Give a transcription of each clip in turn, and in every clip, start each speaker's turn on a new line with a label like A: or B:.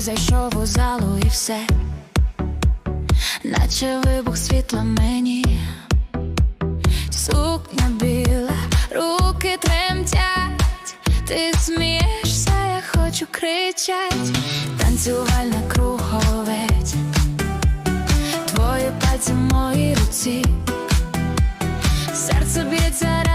A: зайшов у залу і все, наче вибух світла мені, сукня біла, руки тремтять, ти смієшся, я хочу кричать, танцювальна круговець, твої пальці в моїй руці. Серце б'ється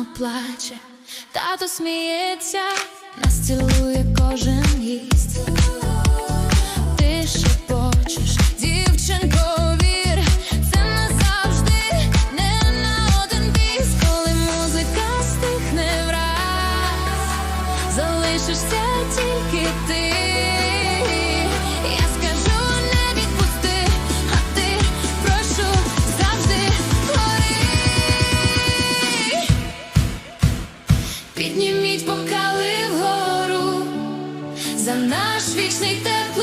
A: мама плаче, тато сміється, нас цілує кожен гість. Ти ще хочеш, дівчинко, вір, це назавжди не на один біс, коли музика стихне враз, залишишся тільки ти. Підніміть покали вгору за наш вічний тепло.